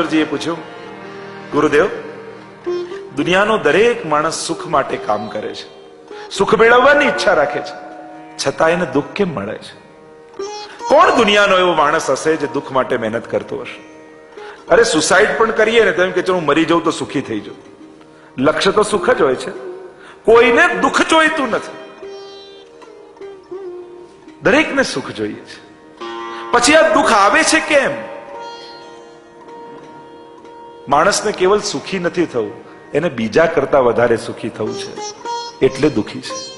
ઈશ્વરજીએ પૂછ્યું, ગુરુદેવ, દુનિયાનો દરેક માણસ સુખ માટે કામ કરે છે. સુખ મેળવવાની ઈચ્છા રાખે છે. છતાં એને દુઃખ કેમ મળે છે? કોણ દુનિયાનો એવો માણસ હશે જે દુઃખ માટે મહેનત કરતો હશે? અરે, સુસાઇડ પણ કરીએ ને તેમ કે હું મરી જાઉં તો સુખી થઈ જાઉં. લક્ષ્ય તો સુખ જ હોય છે. કોઈને દુઃખ જોઈતું નથી. દરેકને સુખ જોઈએ છે. પછી આ દુઃખ આવે છે કેમ? માણસને કેવલ સુખી નથી થવું, એને બીજા કરતા વધારે સુખી થવું છે. એટલે દુખી છે.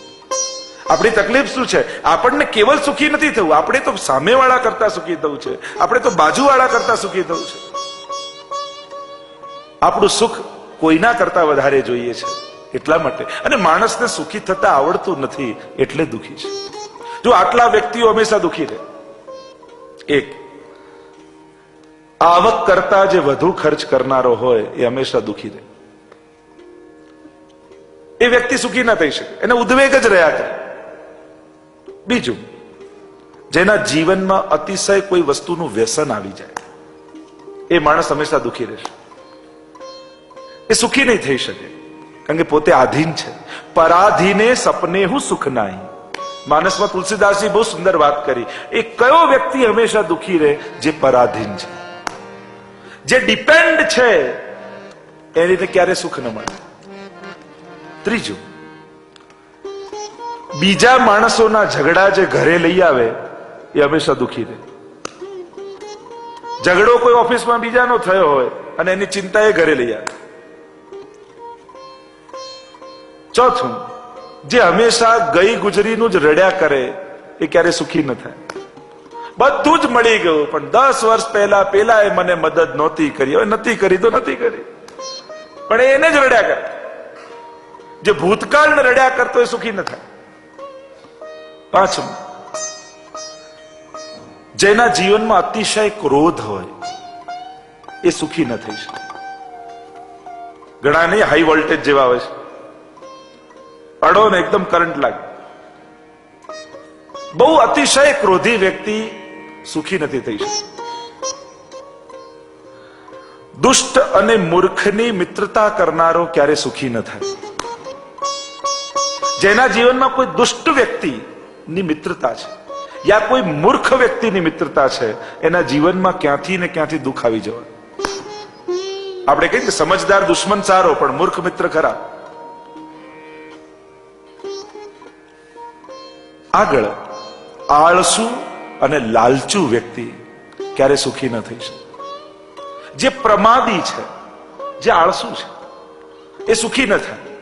આપણી તકલીફ શું છે? આપણને કેવલ સુખી નથી થવું. આપણે તો સામેવાળા કરતા સુખી થવું છે. આપણે તો બાજુવાળા કરતા સુખી થવું છે. આપણું સુખ કોઈના કરતા વધારે જોઈએ છે. એટલા માટે. અને માણસને સુખી થતા આવડતું નથી, એટલે દુખી છે. જો આટલા વ્યક્તિઓ હંમેશા દુખી રહે. એક આવક કરતા જે વધુ ખર્ચ કરનારો હોય એ હંમેશા દુખી રહે. એ વ્યક્તિ સુખી ના થઈ શકે. એને ઉદ્વેગ જ રહ્યા કરે. બીજું, જેના જીવનમાં અતિશય કોઈ વસ્તુનું વ્યસન આવી જાય, એ માણસ હંમેશા દુખી રહેશે. એ સુખી નહીં થઈ શકે, કારણ કે પોતે આધીન છે. પરાધીને સપને હું સુખ નાહી. માનસમાં તુલસીદાસજી બહુ સુંદર વાત કરી. એ કયો વ્યક્તિ હંમેશા દુઃખી રહે? જે પરાધીન છે. જે ડિપેન્ડ છે એને ક્યારે સુખ ન મળે. ત્રીજું, બીજા માણસોના ઝઘડા જે ઘરે લઈ આવે, એ હંમેશા દુઃખી રહે. ઝઘડો કોઈ ઓફિસમાં બીજાનો થયો હોય, અને એની ચિંતા એ ઘરે લઈ આવે. ચોથું, જે હંમેશા ગઈ ગુજરીનું જ રડ્યા કરે, એ ક્યારે સુખી ન થાય. બધું જ મળી ગયું. પણ દસ વર્ષ પહેલા પેલા એ મને મદદ નહોતી કરી. હવે નથી કરી તો નથી કરી. પણ એને જ રડ્યા કરે. જે ભૂતકાળને રડ્યા કરતો એ સુખી ન થાય. પાંચમું. જેના જીવનમાં અતિશય ક્રોધ હોય, એ સુખી ન થઈ શકે. ઘણા નહીં હાઈ વોલ્ટેજ જેવા હોય છે. અડો ને એકદમ કરંટ લાગે. બહુ અતિશય ક્રોધી વ્યક્તિ સુખી નથી થઈ શકતી દુષ્ટ અને મૂર્ખની મિત્રતા કરનારો ક્યારે સુખી ન થાય. જેના જીવનમાં કોઈ દુષ્ટ વ્યક્તિની મિત્રતા છે યા કોઈ મૂર્ખ વ્યક્તિની મિત્રતા છે, એના જીવનમાં ક્યાંથી ને ક્યાંથી દુઃખ આવી જવા આપણે કહીએ કે સમજદાર દુશ્મન સારો, પણ મૂર્ખ મિત્ર ખરા આગળ, આળસુ અને લાલચુ વ્યક્તિ ક્યારે સુખી ન થઈ શકે. જે પ્રમાદી છે, જે આળસુ છે, એ સુખી ન થાય.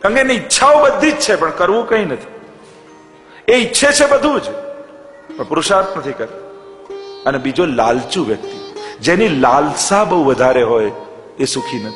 કારણ કે એની ઈચ્છાઓ બધી જ છે, પણ કરવું કંઈ નથી. એ ઈચ્છે છે બધું જ, પણ પુરુષાર્થ નથી કરતો. અને બીજો લાલચુ વ્યક્તિ, જેની લાલસા બહુ વધારે હોય, એ સુખી નથી